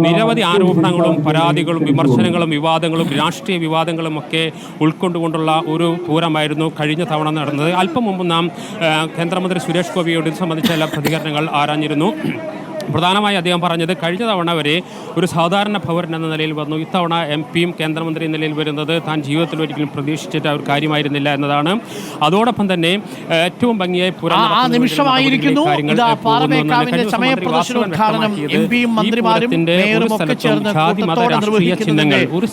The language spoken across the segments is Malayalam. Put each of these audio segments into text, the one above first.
നിരവധി ആരോപണങ്ങളും പരാതികളും വിമർശനങ്ങളും വിവാദങ്ങളും രാഷ്ട്രീയ വിവാദങ്ങളും ഒക്കെ ഉൾക്കൊണ്ടുകൊണ്ടുള്ള ഒരു പൂരമായിരുന്നു കഴിഞ്ഞ തവണ നടന്നത്. അല്പം മുമ്പ് നാം കേന്ദ്രമന്ത്രി സുരേഷ് ഗോപിയോട് സംബന്ധിച്ച എല്ലാ പ്രതികരണങ്ങൾ ആരാഞ്ഞിരുന്നു. പ്രധാനമായി അദ്ദേഹം പറഞ്ഞത് കഴിഞ്ഞ തവണ വരെ ഒരു സാധാരണ പൗരൻ എന്ന നിലയിൽ വന്നു. ഇത്തവണ എം പിയും കേന്ദ്രമന്ത്രി എന്ന നിലയിൽ വരുന്നത് താൻ ജീവിതത്തിൽ ഒരിക്കലും പ്രതീക്ഷിച്ചിട്ട് ഒരു കാര്യമായിരുന്നില്ല എന്നതാണ്. അതോടൊപ്പം തന്നെ ഏറ്റവും ഭംഗിയായി നിമിഷമായിരിക്കുന്നു.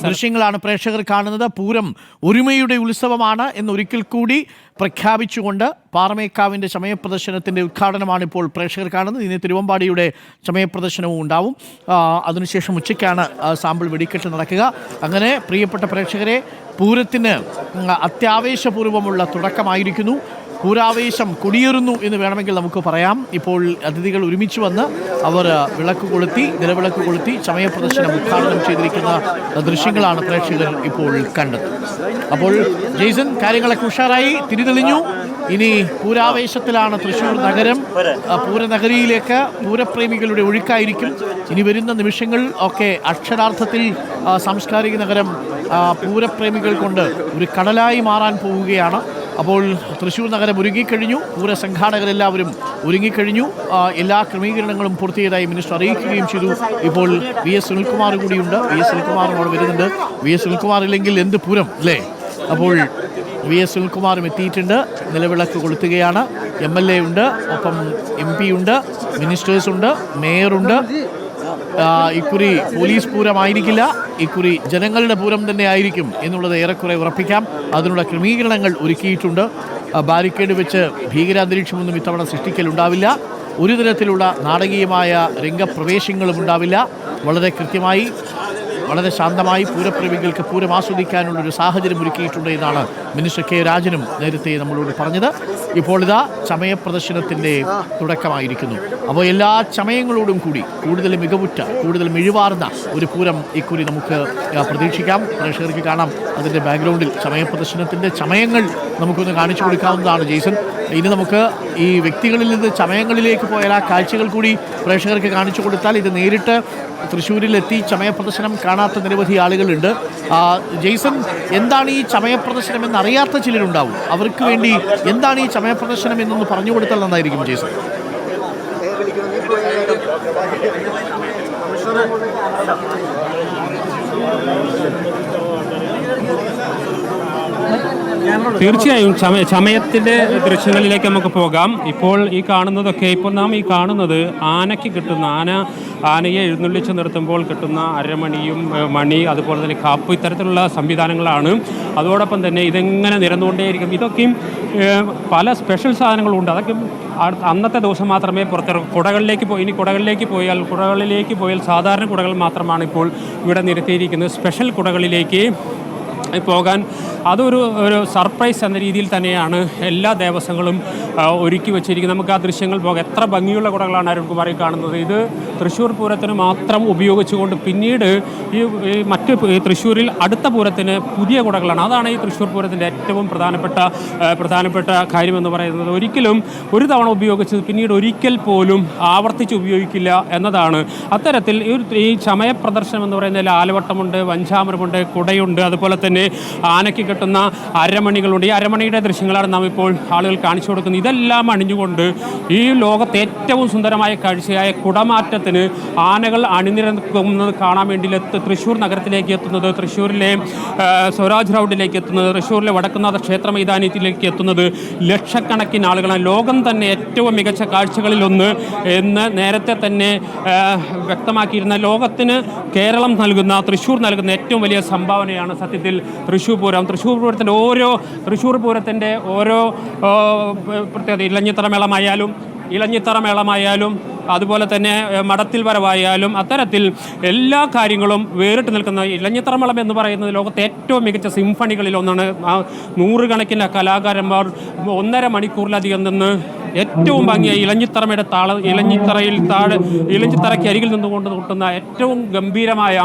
ദൃശ്യങ്ങളാണ് പ്രേക്ഷകർ കാണുന്നത്. പൂരം ഒരുമയുടെ ഉത്സവമാണ് എന്ന് ഒരിക്കൽ കൂടി പ്രഖ്യാപിച്ചുകൊണ്ട് പാറമേക്കാവിന്റെ സമയപ്രദർശനത്തിന്റെ ഉദ്ഘാടനമാണ് ഇപ്പോൾ പ്രേക്ഷകർ കാണുന്നത്. ഇനി തിരുവമ്പാടിയുടെ സമയപ്രദർശനവും ഉണ്ടാവും. അതിനുശേഷം ഉച്ചയ്ക്കാണ് സാമ്പിൾ വെടിക്കെട്ട് നടക്കുക. അങ്ങനെ പ്രിയപ്പെട്ട പ്രേക്ഷകരെ പൂരത്തിന് അത്യാവേശപൂർവമുള്ള തുടക്കമായിരിക്കുന്നു. പൂരാവേശം കൊടിയേറുന്നു എന്ന് വേണമെങ്കിൽ നമുക്ക് പറയാം. ഇപ്പോൾ അതിഥികൾ ഒരുമിച്ച് വന്ന് അവർ വിളക്ക് കൊളുത്തി നിലവിളക്ക് കൊളുത്തി സമയപ്രദർശനം ഉദ്ഘാടനം ചെയ്തിരിക്കുന്ന ദൃശ്യങ്ങളാണ് പ്രേക്ഷകർ ഇപ്പോൾ കണ്ടത്. അപ്പോൾ ജെയ്സൺ കാര്യങ്ങളൊക്കെ ഉഷാറായി തിരിതെളിഞ്ഞു. ഇനി പൂരാവേശത്തിലാണ് തൃശ്ശൂർ നഗരം. പൂരനഗരിയിലേക്ക് പൂരപ്രേമികളുടെ ഒഴുക്കായിരിക്കും. ഇനി വരുന്ന നിമിഷങ്ങൾ ഒക്കെ അക്ഷരാർത്ഥത്തിൽ സാംസ്കാരിക നഗരം പൂരപ്രേമികൾ കൊണ്ട് ഒരു കടലായി മാറാൻ പോവുകയാണ്. അപ്പോൾ തൃശ്ശൂർ നഗരം ഒരുങ്ങിക്കഴിഞ്ഞു. പൂര സംഘാടകരെല്ലാവരും ഒരുങ്ങിക്കഴിഞ്ഞു എല്ലാ ക്രമീകരണങ്ങളും പൂർത്തിയായതായി മിനിസ്റ്റർ അറിയിക്കുകയും ചെയ്തു. ഇപ്പോൾ വി എസ് സുനിൽകുമാർ കൂടിയുണ്ട്. വി എസ് സുനിൽകുമാറും അവിടെ വരുന്നുണ്ട്. വി എസ് സുനിൽകുമാർ ഇല്ലെങ്കിൽ എന്ത് പൂരം അല്ലേ? അപ്പോൾ വി എസ് സുനിൽകുമാറും എത്തിയിട്ടുണ്ട്. നിലവിളക്ക് കൊളുത്തുകയാണ്. എം എൽ എ ഉണ്ട്. ഒപ്പം എം പി ഉണ്ട്. മിനിസ്റ്റേഴ്സ് ഉണ്ട്. മേയറുണ്ട് ഇക്കുറി പോലീസ് പൂരമായിരിക്കില്ല. ഇക്കുറി ജനങ്ങളുടെ പൂരം തന്നെ ആയിരിക്കും എന്നുള്ളത് ഏറെക്കുറെ ഉറപ്പിക്കാം. അതിനുള്ള ക്രമീകരണങ്ങൾ ഒരുക്കിയിട്ടുണ്ട്. ബാരിക്കേഡ് വെച്ച് ഭീകരാന്തരീക്ഷമൊന്നും ഇത്തവണ സൃഷ്ടിക്കലുണ്ടാവില്ല. ഒരു തരത്തിലുള്ള നാടകീയമായ രംഗപ്രവേശങ്ങളും ഉണ്ടാവില്ല. വളരെ കൃത്യമായി വളരെ ശാന്തമായി പൂരപ്രേമികൾക്ക് പൂരം ആസ്വദിക്കാനുള്ള ഒരു സാഹചര്യം ഒരുക്കിയിട്ടുണ്ട് എന്നാണ് മിനിസ്റ്റർ കെ രാജനും നേരത്തെ നമ്മളോട് പറഞ്ഞത്. ഇപ്പോൾ ഇതാ ചമയപ്രദർശനത്തിന്റെ തുടക്കമായിരിക്കുന്നു. അപ്പോൾ എല്ലാ ചമയങ്ങളോടും കൂടി കൂടുതൽ മികവുറ്റ കൂടുതൽ മിഴിവാർന്ന ഒരു പൂരം ഇക്കുറി നമുക്ക് പ്രതീക്ഷിക്കാം. പ്രേക്ഷകർക്ക് കാണാം. അതിന്റെ ബാക്ക്ഗ്രൗണ്ടിൽ ചമയപ്രദർശനത്തിന്റെ ചമയങ്ങൾ നമുക്കൊന്ന് കാണിച്ചു കൊടുക്കാവുന്നതാണ് ജെയ്സൺ ഇനി നമുക്ക് ഈ വ്യക്തികളിൽ നിന്ന് ചമയങ്ങളിലേക്ക് പോയ ആ കാഴ്ചകൾ കൂടി പ്രേക്ഷകർക്ക് കാണിച്ചു കൊടുത്താൽ ഇത് നേരിട്ട് തൃശ്ശൂരിലെത്തി ചമയപ്രദർശനം കാണാത്ത നിരവധി ആളുകളുണ്ട്. ജെയ്സൺ എന്താണ് ഈ ചമയപ്രദർശനം എന്ന് അറിയാത്ത ചിലരുണ്ടാവും. അവർക്ക് വേണ്ടി എന്താണ് ഈ ചമയപ്രദർശനം എന്നൊന്ന് പറഞ്ഞു കൊടുത്താൽ നന്നായിരിക്കും ജെയ്സൺ. തീർച്ചയായും ചമയത്തിന്റെ ദൃശ്യങ്ങളിലേക്ക് നമുക്ക് പോകാം. ഇപ്പോൾ ഈ കാണുന്നതൊക്കെ ഇപ്പോൾ നാം ഈ കാണുന്നത് ആനയ്ക്ക് കിട്ടുന്ന ആന ആനയെ എഴുന്നള്ളിച്ച് നിർത്തുമ്പോൾ കിട്ടുന്ന അരമണിയും മണി അതുപോലെ തന്നെ കാപ്പ് ഇത്തരത്തിലുള്ള സംവിധാനങ്ങളാണ്. അതോടൊപ്പം തന്നെ ഇതെങ്ങനെ നിരന്നുകൊണ്ടേയിരിക്കും? ഇതൊക്കെയും പല സ്പെഷ്യൽ സാധനങ്ങളുണ്ട്. അതൊക്കെ അന്നത്തെ ദിവസം മാത്രമേ പുറത്തിറക്കൂ കുടകളിലേക്ക് പോയി ഇനി കുടകളിലേക്ക് പോയാൽ കുടകളിലേക്ക് പോയാൽ സാധാരണ കുടകൾ മാത്രമാണ് ഇപ്പോൾ ഇവിടെ നിരത്തിയിരിക്കുന്നത്. സ്പെഷ്യൽ കുടകളിലേക്ക് പോകാൻ. അതൊരു ഒരു സർപ്രൈസ് എന്ന രീതിയിൽ തന്നെയാണ് എല്ലാ ദേവസ്വങ്ങളും ഒരുക്കി വെച്ചിരിക്കുന്നത്. നമുക്ക് ആ ദൃശ്യങ്ങൾ പോകാം. എത്ര ഭംഗിയുള്ള കുടകളാണ് അരുൺകുമാറി കാണുന്നത്. ഇത് തൃശ്ശൂർ പൂരത്തിന് മാത്രം ഉപയോഗിച്ചുകൊണ്ട് പിന്നീട് ഈ മറ്റ് തൃശ്ശൂരിൽ അടുത്ത പൂരത്തിന് പുതിയ കുടകളാണ്. അതാണ് ഈ തൃശ്ശൂർ പൂരത്തിന്റെ ഏറ്റവും പ്രധാനപ്പെട്ട പ്രധാനപ്പെട്ട കാര്യമെന്ന് പറയുന്നത്. ഒരിക്കലും ഒരു തവണ ഉപയോഗിച്ചത് പിന്നീട് ഒരിക്കൽ പോലും ആവർത്തിച്ച് ഉപയോഗിക്കില്ല എന്നതാണ്. അത്തരത്തിൽ ഈ ഈ പ്രദർശനം എന്ന് പറയുന്നതിൽ ആലവട്ടമുണ്ട് വഞ്ചാമരമുണ്ട് കുടയുണ്ട് അതുപോലെ തന്നെ ആനയ്ക്ക് കിട്ടുന്ന അരമണികളുണ്ട്. ഈ അരമണിയുടെ ദൃശ്യങ്ങളാണ് നാം ഇപ്പോൾ ആളുകൾ കാണിച്ചു കൊടുക്കുന്നത്. ഇതെല്ലാം അണിഞ്ഞുകൊണ്ട് ഈ ലോകത്തെ ഏറ്റവും സുന്ദരമായ കാഴ്ചയായ കുടമാറ്റത്തിന് ആനകൾ അണിനിരക്കുന്നത് കാണാൻ വേണ്ടി തൃശ്ശൂർ നഗരത്തിലേക്ക് എത്തുന്നത് തൃശ്ശൂരിലെ സ്വരാജ് റൗഡിലേക്ക് എത്തുന്നത് തൃശ്ശൂരിലെ വടക്കുന്നാഥ ക്ഷേത്ര മൈതാനത്തിലേക്ക് എത്തുന്നത് ലക്ഷക്കണക്കിന് ആളുകളാണ്. ലോകം തന്നെ ഏറ്റവും മികച്ച കാഴ്ചകളിലൊന്ന് എന്ന് നേരത്തെ തന്നെ വ്യക്തമാക്കിയിരുന്ന ലോകത്തിന് കേരളം നൽകുന്ന തൃശ്ശൂർ നൽകുന്ന ഏറ്റവും വലിയ സംഭാവനയാണ് സത്യത്തിൽ തൃശ്ശൂർ പൂരം. തൃശ്ശൂർ പൂരത്തിന്റെ ഓരോ തൃശ്ശൂർ പൂരത്തിന്റെ ഓരോ പ്രത്യേകത ഇലഞ്ഞിത്തറ മേളമായാലും ഇലഞ്ഞിത്തറ മേളമായാലും അതുപോലെ തന്നെ മടത്തിൽ വരവായാലും അത്തരത്തിൽ എല്ലാ കാര്യങ്ങളും വേറിട്ട് നിൽക്കുന്ന ഇലഞ്ഞിത്തറ മേളം എന്ന് പറയുന്നത് ലോകത്തെ ഏറ്റവും മികച്ച സിംഫണികളിൽ ഒന്നാണ്. ആ നൂറുകണക്കിന് കലാകാരന്മാർ ഒന്നര മണിക്കൂറിലധികം നിന്ന് ഏറ്റവും ഭംഗിയായി ഇലഞ്ഞിത്തറമയുടെ താള ഇലഞ്ഞിത്തറയിൽ താഴെ ഇലഞ്ഞിത്തറയ്ക്ക് അരികിൽ നിന്നുകൊണ്ട് കൊട്ടുന്ന ഏറ്റവും ഗംഭീരമായ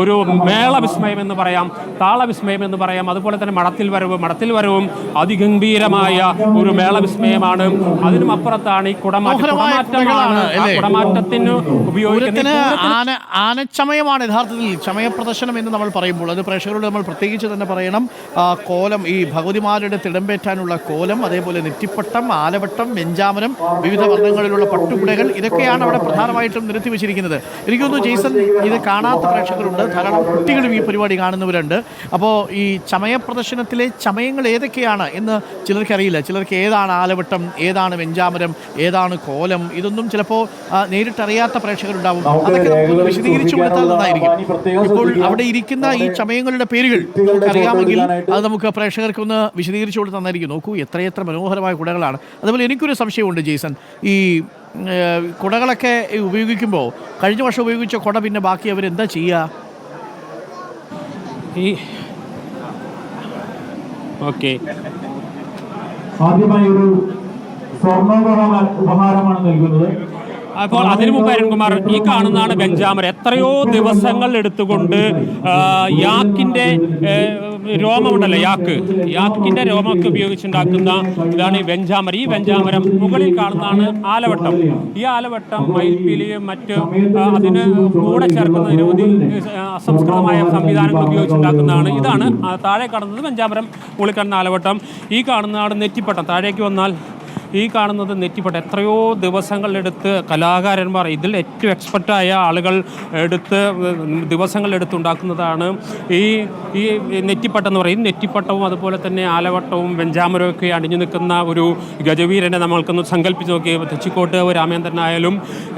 ഒരു മേളവിസ്മയം എന്ന് പറയാം താളവിസ്മയം എന്ന് പറയാം. അതുപോലെ തന്നെ മടത്തിൽ വരവ് മടത്തിൽ വരവും അതിഗംഭീരമായ ഒരു മേളവിസ്മയമാണ്. അതിനും അപ്പുറത്താണ് ഈ കുടമാറ്റമാണ് കുടമാറ്റത്തിന് ഉപയോഗിക്കുന്ന ആന ആനച്ചമയമാണ് യഥാർത്ഥത്തിൽ ചമയ പ്രദർശനം എന്ന് നമ്മൾ പറയുമ്പോൾ. അത് പ്രേക്ഷകരോട് നമ്മൾ പ്രത്യേകിച്ച് തന്നെ പറയണം. കോലം ഈ ഭഗവതിമാരുടെ തിടമ്പേറ്റാനുള്ള കോലം അതേപോലെ നെറ്റിപ്പട്ടം ആലവട്ടം വെഞ്ചാമരം വിവിധ വർണങ്ങളിലുള്ള പട്ടുകുടകൾ ഇതൊക്കെയാണ് അവിടെ പ്രധാനമായിട്ടും നിരത്തി വെച്ചിരിക്കുന്നത്. എനിക്ക് തോന്നുന്നു ജെയ്സൺ ഇത് കാണാത്ത പ്രേക്ഷകരുണ്ട്. ധാരാളം കുട്ടികളും ഈ പരിപാടി കാണുന്നവരുണ്ട്. അപ്പോൾ ഈ ചമയ പ്രദർശനത്തിലെ ചമയങ്ങൾ ഏതൊക്കെയാണ് എന്ന് ചിലർക്കറിയില്ല ചിലർക്ക് ഏതാണ് ആലവട്ടം ഏതാണ് വെഞ്ചാമരം ഏതാണ് കോലം ഇതൊന്നും ചിലപ്പോൾ നേരിട്ടറിയാത്ത പ്രേക്ഷകരുണ്ടാവും. അതൊക്കെ നമുക്ക് വിശദീകരിച്ചു കൊടുത്താൽ നന്നായിരിക്കും. ഇപ്പോൾ അവിടെ ഇരിക്കുന്ന ഈ ചമയങ്ങളുടെ പേരുകൾ അറിയാമെങ്കിൽ അത് നമുക്ക് പ്രേക്ഷകർക്കൊന്ന് വിശദീകരിച്ചു കൊടുത്ത് നന്നായിരിക്കും നോക്കൂ എത്രയെത്ര മനോഹരമായ കുടകളാണ്. അതുപോലെ എനിക്കൊരു സംശയമുണ്ട് ജെയ്സൺ. ഈ കുടകളൊക്കെ ഉപയോഗിക്കുമ്പോൾ കഴിഞ്ഞ വർഷം ഉപയോഗിച്ച കുട പിന്നെ ബാക്കി അവരെന്താ ചെയ്യുക ഈ ഓക്കെ. ഒരു സ്വർണോപഹാര ഉപഹാരമാണ് നൽകുന്നത്. അപ്പോൾ അതിനു മുമ്പ് അരുൺകുമാർ ഈ കാണുന്നതാണ് ബെഞ്ചാമർ എത്രയോ ദിവസങ്ങൾ എടുത്തുകൊണ്ട് യാക്കിന്റെ രോമമുണ്ടല്ലേ യാക്ക്? യാക്കിന്റെ രോമമൊക്കെ ഉപയോഗിച്ചുണ്ടാക്കുന്ന ഇതാണ് ഈ വെഞ്ചാമര ഈ വെഞ്ചാമരം മുകളിൽ കാണുന്നതാണ് ആലവട്ടം. ഈ ആലവട്ടം മയിൽപ്പീലിയും മറ്റ് അതിന് കൂടെ ചേർക്കുന്ന നിരവധി അസംസ്കൃതമായ സംവിധാനങ്ങൾ ഉപയോഗിച്ചുണ്ടാക്കുന്നതാണ്. ഇതാണ് താഴെ കാണുന്നത് വെഞ്ചാമരം മുകളിൽ കാണുന്ന ആലവട്ടം. ഈ കാണുന്നതാണ് നെറ്റിപ്പട്ടം. താഴേക്ക് വന്നാൽ ഈ കാണുന്നത് നെറ്റിപ്പട്ട. എത്രയോ ദിവസങ്ങളെടുത്ത് കലാകാരന്മാർ ഇതിൽ ഏറ്റവും എക്സ്പെർട്ടായ ആളുകൾ എടുത്ത് ദിവസങ്ങളെടുത്തുണ്ടാക്കുന്നതാണ് ഈ ഈ നെറ്റിപ്പട്ടം എന്ന് പറയും. നെറ്റിപ്പട്ടവും അതുപോലെ തന്നെ ആലവട്ടവും വെഞ്ചാമരവും ഒക്കെ അണിഞ്ഞു നിൽക്കുന്ന ഒരു ഗജവീരനെ നമ്മൾക്കൊന്ന് സങ്കല്പിച്ച് നോക്കി. തെച്ചിക്കോട്ട് രാമേന്ദ്രനായാലും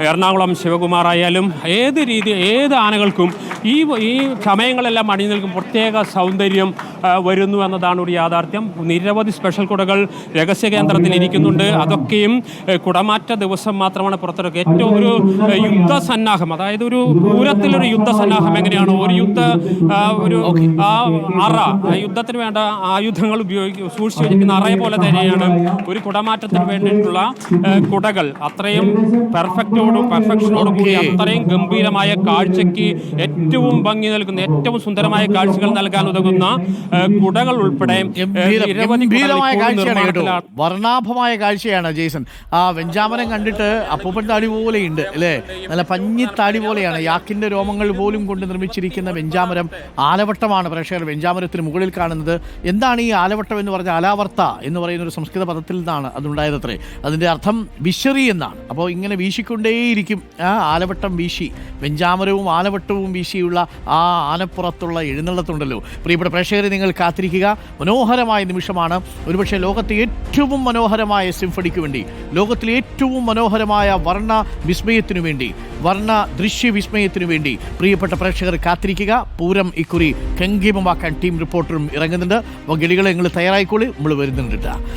എറണാകുളം ശിവകുമാർ ആയാലും ഏത് രീതി ഏത് ആനകൾക്കും ഈ ഈ സമയങ്ങളെല്ലാം അണിഞ്ഞു നിൽക്കും. പ്രത്യേക സൗന്ദര്യം വരുന്നു എന്നതാണ് ഒരു യാഥാർത്ഥ്യം. നിരവധി സ്പെഷ്യൽ കുടകൾ രഹസ്യ കേന്ദ്രത്തിൽ ഇരിക്കുന്നുണ്ട്. അതൊക്കെയും കുടമാറ്റ ദിവസം മാത്രമാണ് പുറത്തിറക്കുക. ഏറ്റവും ഒരു യുദ്ധ സന്നാഹം അതായത് ഒരു പൂരത്തിലൊരു യുദ്ധസന്നാഹം എങ്ങനെയാണ് ഒരു യുദ്ധ ഒരു അറ യുദ്ധത്തിന് വേണ്ട ആയുധങ്ങൾ ഉപയോഗിക്കും സൂക്ഷിച്ചു വെച്ചിരിക്കുന്ന അറയെ പോലെ തന്നെയാണ് ഒരു കുടമാറ്റത്തിന് വേണ്ടിയിട്ടുള്ള കുടകൾ. അത്രയും പെർഫെക്റ്റോടും പെർഫെക്ഷനോടും കൂടി അത്രയും ഗംഭീരമായ കാഴ്ചയ്ക്ക് ഏറ്റവും ഭംഗി നൽകുന്ന ഏറ്റവും സുന്ദരമായ കാഴ്ചകൾ നൽകാൻ ഉതകുന്ന കുടകൾ ഉൾപ്പെടെ. വർണാഭമായ കാഴ്ചയാണ് ജെയ്സൺ ആ വെഞ്ചാമരം കണ്ടിട്ട് അപ്പൂപ്പൻ താടി പോലെയുണ്ട് അല്ലേ? നല്ല പഞ്ഞിത്താടി പോലെയാണ്. യാക്കിന്റെ രോമങ്ങൾ പോലും കൊണ്ട് നിർമ്മിച്ചിരിക്കുന്ന വെഞ്ചാമരം ആലവട്ടമാണ് പ്രേക്ഷകർ വെഞ്ചാമരത്തിന് മുകളിൽ കാണുന്നത്. എന്താണ് ഈ ആലവട്ടം എന്ന് പറഞ്ഞ അലാവർത്ത എന്ന് പറയുന്ന ഒരു സംസ്കൃത പദത്തിൽ നിന്നാണ് അതുണ്ടായതത്രേ. അതിന്റെ അർത്ഥം വിശറി എന്നാണ്. അപ്പോൾ ഇങ്ങനെ വീശിക്കൊണ്ടേയിരിക്കും ആ ആലവട്ടം വീശി. വെഞ്ചാമരവും ആലവട്ടവും വീശിയുള്ള ആ ആനപ്പുറത്തുള്ള എഴുന്നള്ളത്തുണ്ടല്ലോ. പ്രിയപ്പെട്ട പ്രേക്ഷകരെ നിങ്ങൾ കാത്തിരിക്കുക. മനോഹരമായ നിമിഷമാണ്. ഒരുപക്ഷെ ലോകത്തെ ഏറ്റവും മനോഹരമായ സിംഫണിക്ക് വേണ്ടി ലോകത്തിലെ ഏറ്റവും മനോഹരമായ വർണ വിസ്മയത്തിനു വേണ്ടി വർണ ദൃശ്യ വിസ്മയത്തിനു വേണ്ടി പ്രിയപ്പെട്ട പ്രേക്ഷകർ കാത്തിരിക്കുക. പൂരം ഇക്കുറി കെങ്കീമമാക്കാൻ ടീം റിപ്പോർട്ടറും ഇറങ്ങുന്നുണ്ട്. അപ്പോൾ ഗളികളെ നിങ്ങൾ തയ്യാറായിക്കോളി നമ്മൾ വരുന്നുണ്ട്.